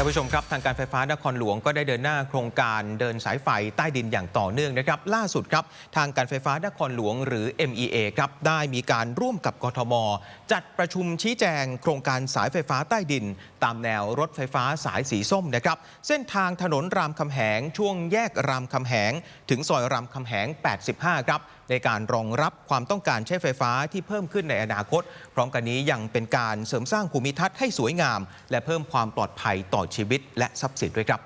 ท่านผู้ชมครับทางการไฟฟ้านครหลวงก็ได้เดินหน้าโครงการเดินสายไฟใต้ดินอย่างต่อเนื่องนะครับ ล่าสุดครับ ทางการไฟฟ้านครหลวงหรือ MEA ครับได้มีการร่วมกับกทม จัดประชุมชี้แจงโครงการสายไฟฟ้าใต้ดิน ตามแนวรถไฟฟ้าสายสีส้มนะครับ เส้นทางถนนรามคำแหงช่วงแยกรามคำแหง ถึงซอยรามคำแหง 85 ครับในการรองรับความต้องการใช้ไฟฟ้าที่เพิ่มขึ้นในอนาคต พร้อมกันนี้ยังเป็นการเสริมสร้างภูมิทัศน์ให้สวยงาม และเพิ่มความปลอดภัยต่อชีวิตและทรัพย์สินด้วยครับ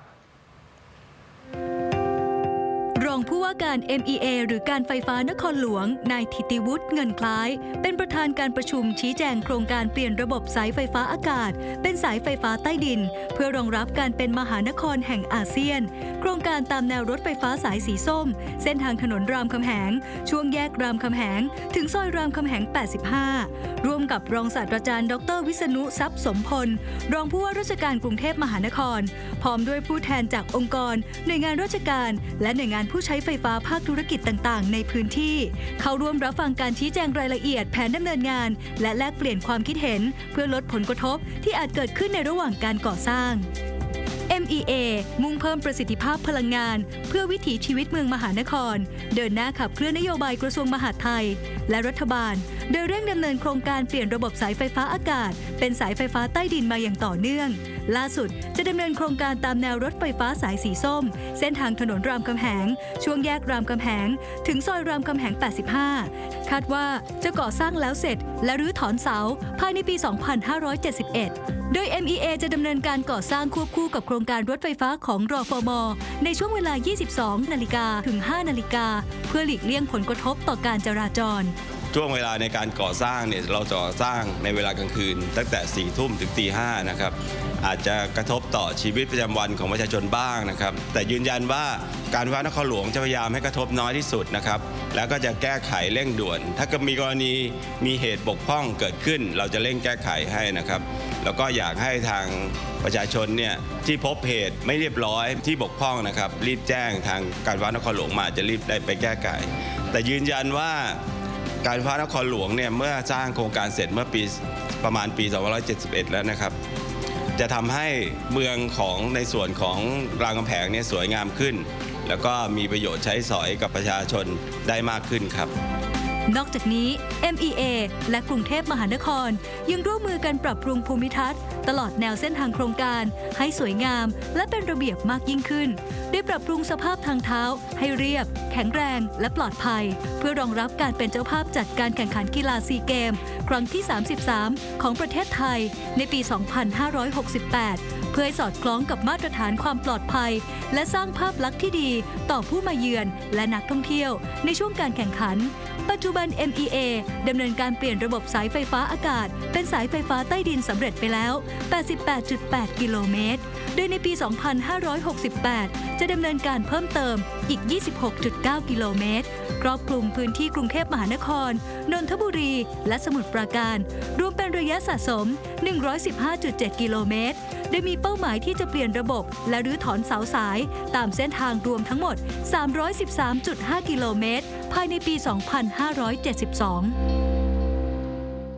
รองผู้ว่าการ MEA หรือการไฟฟ้านครหลวง นายธิติวุฒิเงินคล้าย เป็นประธานการประชุมชี้แจงโครงการเปลี่ยนระบบสายไฟฟ้าอากาศ เป็นสายไฟฟ้าใต้ดิน เพื่อรองรับการเป็นมหานครแห่งอาเซียน โครงการตามแนวรถไฟฟ้าสายสีส้ม เส้นทางถนนรามคำแหง ช่วงแยกรามคำแหง ถึงซอยรามคำแหง 85 ร่วมกับรองศาสตราจารย์ ดร วิษณุทรัพย์สมพล รองผู้ว่าราชการกรุงเทพมหานคร พร้อมด้วยผู้แทนจากองค์กร หน่วยงานราชการ และหน่วยงานผู้ใช้ไฟฟ้าภาคธุรกิจต่างๆ ในพื้นที่ เข้าร่วมรับฟังการชี้แจงรายละเอียดแผนดำเนินงาน และแลกเปลี่ยนความคิดเห็น เพื่อลดผลกระทบที่อาจเกิดขึ้นในระหว่างการก่อสร้าง MEA มุ่งเพิ่มประสิทธิภาพพลังงาน เพื่อวิถีชีวิตเมืองมหานคร เดินหน้าขับเคลื่อนนโยบายกระทรวงมหาดไทย และรัฐบาล โดยเร่งดำเนินโครงการเปลี่ยนระบบสายไฟฟ้าอากาศ เป็นสายไฟฟ้าใต้ดินมาอย่างต่อเนื่อง ล่าสุดจะดำเนินโครงการตามแนวรถไฟฟ้าสายสีส้ม เส้นทางถนนรามคำแหง ช่วงแยกรามคำแหง ถึงซอยรามคำแหง 85 คาดว่าจะก่อสร้างแล้วเสร็จ และรื้อถอนเสาภายในปี 2571 โดย MEA จะดำเนินการก่อสร้างควบคู่กับโครงการการถไฟฟ้าของรอฟม ในช่วงเวลา 22 นาฬิกาถึง 5 นาฬิกา เพื่อหลีกเลี่ยงผลกระทบต่อการจราจร ช่วงเวลาในการก่อสร้างเนี่ยเราจะก่อสร้างในเวลากลางคืน ตั้งแต่4ี่ทุ่มถึงตีห้านะครับอาจจะกระทบต่อชีวิตประจำวันของประชาชนบ้างนะครับ แต่ยืนยันว่าการไฟฟ้านครหลวงจะพยายามให้กระทบน้อยที่สุดนะครับ แล้วก็จะแก้ไขเร่งด่วน ถ้าเกิดมีกรณีมีเหตุบกพร่องเกิดขึ้น เราจะเร่งแก้ไขให้นะครับ แล้วก็อยากให้ทางประชาชนเนี่ยที่พบเหตุไม่เรียบร้อยที่บกพร่องนะครับ รีบแจ้งทางการไฟฟ้านครหลวงมาจะรีบได้ไปแก้ไข แต่ยืนยันว่าการไฟฟ้านครหลวงเนี่ยเมื่อสร้างโครงการเสร็จเมื่อปีประมาณปี 2571 แล้วนะครับ จะทำให้เมืองของในส่วนของรามคำแหงเนี่ยสวยงามขึ้น แล้วก็มีประโยชน์ใช้สอยกับประชาชนได้มากขึ้นครับ นอกจากนี้ MEA และกรุงเทพมหานคร ยังร่วมมือกันปรับปรุงภูมิทัศน์ ตลอดแนวเส้นทางโครงการ ให้สวยงามและเป็นระเบียบมากยิ่งขึ้นด้วยปรับปรุงสภาพทางเท้า ให้เรียบ แข็งแรงและปลอดภัย เพื่อรองรับการเป็นเจ้าภาพจัดการแข่งขันกีฬาซีเกม ครั้งที่ 33 ของประเทศไทย ในปี 2568 เพื่อให้สอดคล้องกับมาตรฐานความปลอดภัย และสร้างภาพลักษณ์ที่ดีต่อผู้มาเยือนและนักท่องเที่ยว ในช่วงการแข่งขันปัจจุบัน MEA ดำเนินการเปลี่ยนระบบสายไฟฟ้าอากาศ เป็นสายไฟฟ้าใต้ดินสำเร็จไปแล้ว88.8 กิโลเมตร โดยในปี 2568 จะดำเนินการเพิ่มเติมอีก 26.9 กิโลเมตร ครอบคลุมพื้นที่กรุงเทพมหานคร นนทบุรี และสมุทรปราการ รวมเป็นระยะสะสม 115.7 กิโลเมตร โดยมีเป้าหมายที่จะเปลี่ยนระบบและรื้อถอนเสาสาย ตามเส้นทางรวมทั้งหมด 313.5 กิโลเมตร ภายในปี 2572